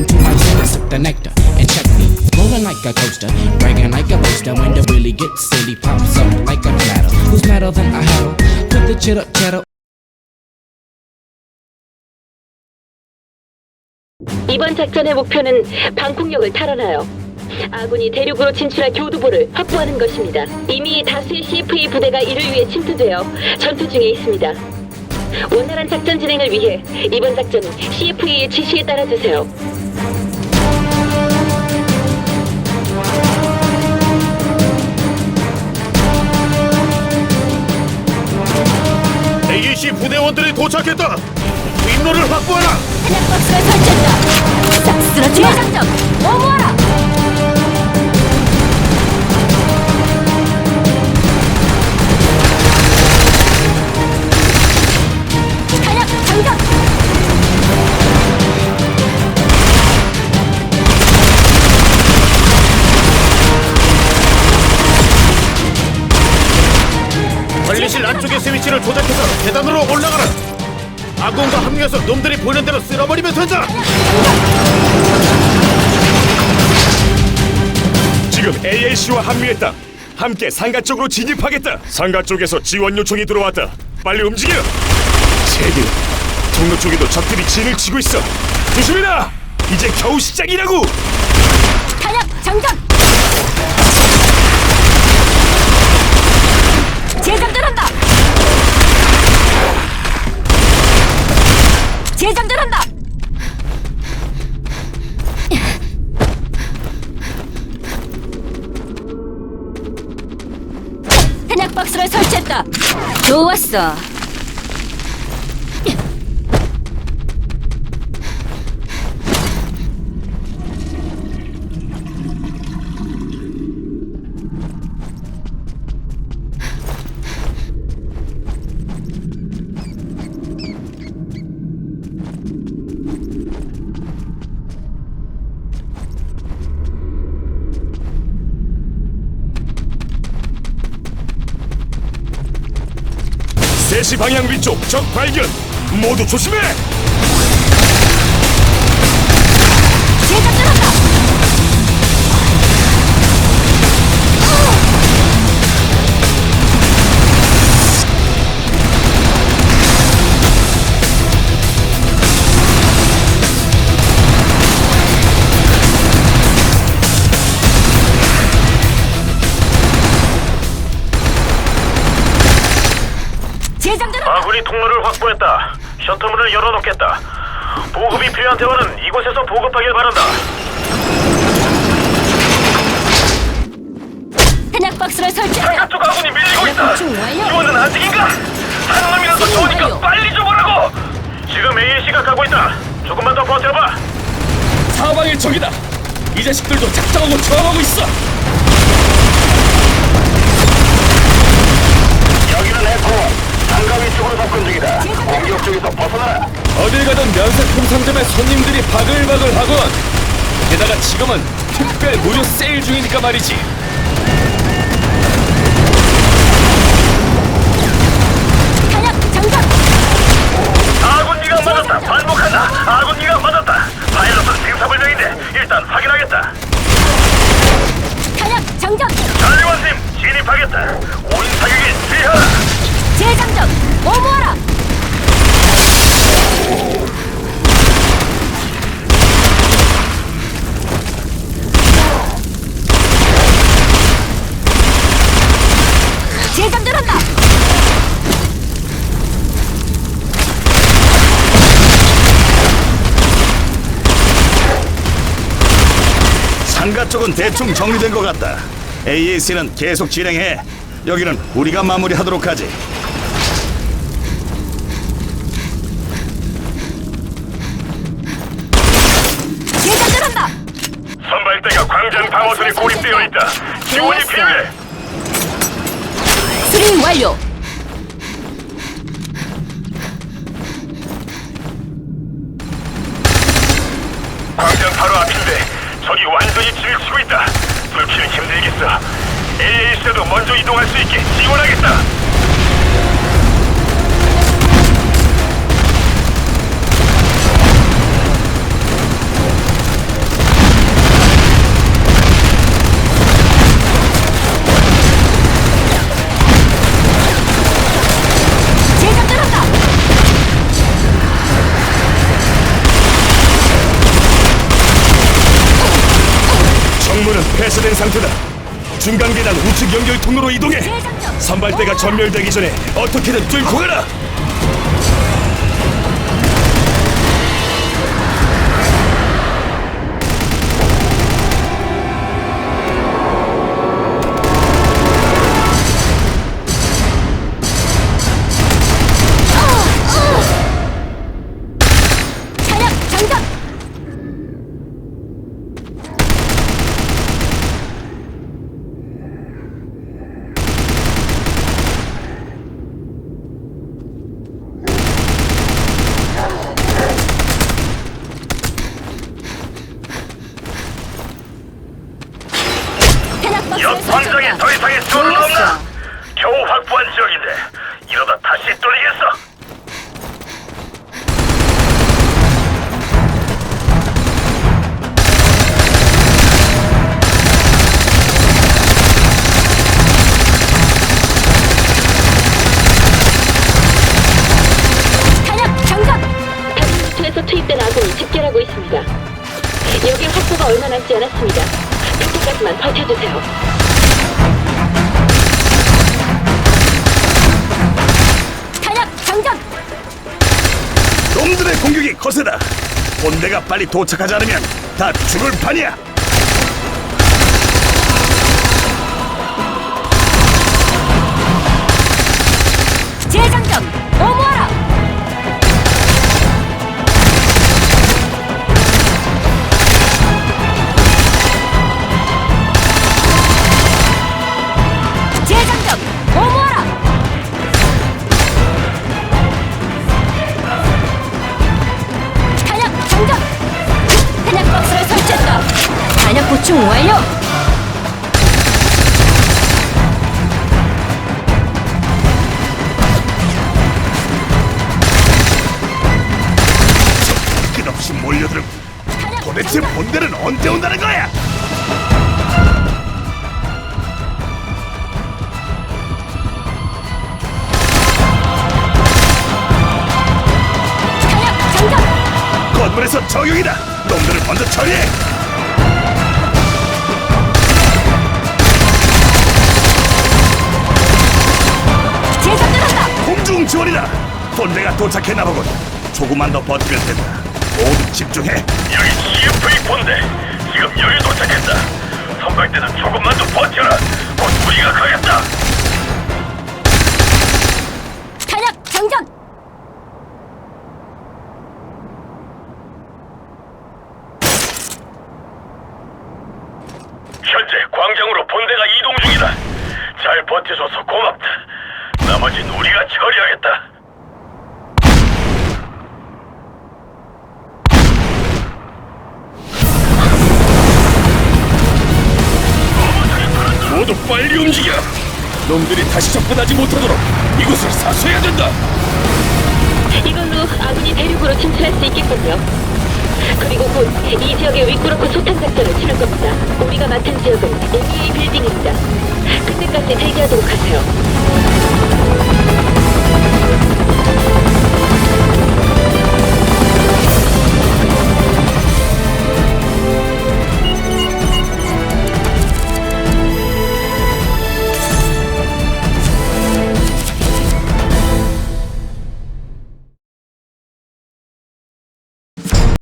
into my center, sip the nectar, and check me. Rolling like a coaster, bragging like a boaster. When the really gets silly, pops up like a platter. Who's madder than a hatter? Put the chit up, cheddar. 이번 작전의 목표는 방콕역을 탈환하여 아군이 대륙으로 진출할 교두보를 확보하는 것입니다. 이미 다수의 CFA 부대가 이를 위해 침투되어 전투 중에 있습니다. 원활한 작전 진행을 위해 이번 작전은 CFA의 지시에 따라 주세요. 부대원들이 도착했다. 윗로를 확보하라. 박스를 설치했다. 싹 쓰러지 마. 장점 어머라. 스위치를 조작해서 계단으로 올라가라. 아군과 합류해서 놈들이 보는 대로 쓸어버리면 된다. 지금 AAC와 합류했다. 함께 상가 쪽으로 진입하겠다. 상가 쪽에서 지원 요청이 들어왔다. 빨리 움직여. 제길 통로 쪽에도 적들이 진을 치고 있어. 조심해라. 이제 겨우 시작이라고. 탄약 장전. 재장전한다. 재장전한다. 탄약 박스를 설치했다. 좋았어. 세시 방향 위쪽 적 발견. 모두 조심해. 재장전한다. 아군이 통로를 확보했다. 셔터문을 열어놓겠다. 보급이 필요한 대원은 이곳에서 보급하길 바란다. 탄약 박스를 설치했다. 쪽 아군이 밀리고 있다. 완료. 지원은 아직인가? 한 놈이라도 좋으니까 완료. 빨리 좀 오라고. 지금 AAC가 가고 있다. 조금만 더 버텨봐. 사방의 적이다. 이 자식들도 작정하고 저항하고 있어. 여기는 에코. 상가위 쪽으로 접근 중이다. 공격 쪽에서 벗어나라. 어딜 가든 면세품 상점에 손님들이 바글바글 하군. 게다가 지금은 특별 무료 세일 중이니까 말이지. 탄약 장전. 아군기가 맞았다. 반복한다. 아군기가 맞았다. 파일럿은 생사불명인데 일단 확인하겠다. 탄약 장전. 자리원팀 진입하겠다. 온 사격에 주의하라. 재장전. 재장전한다. 상가 쪽은 대충 정리된 것 같다. AAC는 계속 진행해. 여기는 우리가 마무리하도록 하지. 있다. 지원이. 필요해. 수리 완료. 광장 바로 앞인데 적이 완전히 지를 치고 있다. 불키는 힘들겠어. AAC도 먼저 이동할 수 있게 지원하겠다. 상태다. 중간 계단 우측 연결 통로로 이동해. 선발대가 전멸되기 전에 어떻게든 뚫고 가라. 설정다. 더 이상의 수는 없나? 겨우 확보한 지역인데 이러다 다시 뚫리겠어. 버텨주세요. 탄약 장전. 놈들의 공격이 거세다. 본대가 빨리 도착하지 않으면 다 죽을 판이야. 탄약 장전. 탄약 박스를 설치했다. 탄약 보충 완료. 끝없이 몰려들고 도대체 본대는 언제 온다는 거야? 건물에서 저격이다. 놈들을 먼저 처리해. 재장전한다. 공중 지원이다. 본대가 도착했나 보군. 조금만 더 버티면 된다. 모두 집중해. 여기 CFA 본대. 지금 여기 도착했다. 선발대는 조금만 더 버텨라. 곧 우리가 가겠다. 탄약 장전. 현재 광장으로 본대가 이동 중이다. 잘 버텨줘서 고맙다. 나머진 우리가 처리하겠다. 모두 빨리 움직여. 놈들이 다시 접근하지 못하도록 이곳을 사수해야 된다. 이걸로 아군이 대륙으로 진출할 수 있겠군요. 그리고 곧 이 지역의 윗구르크 소탕 작전을 치를 겁니다. 우리가 맡은 지역은 OEA 빌딩입니다. 그때까지 대기하도록 하세요.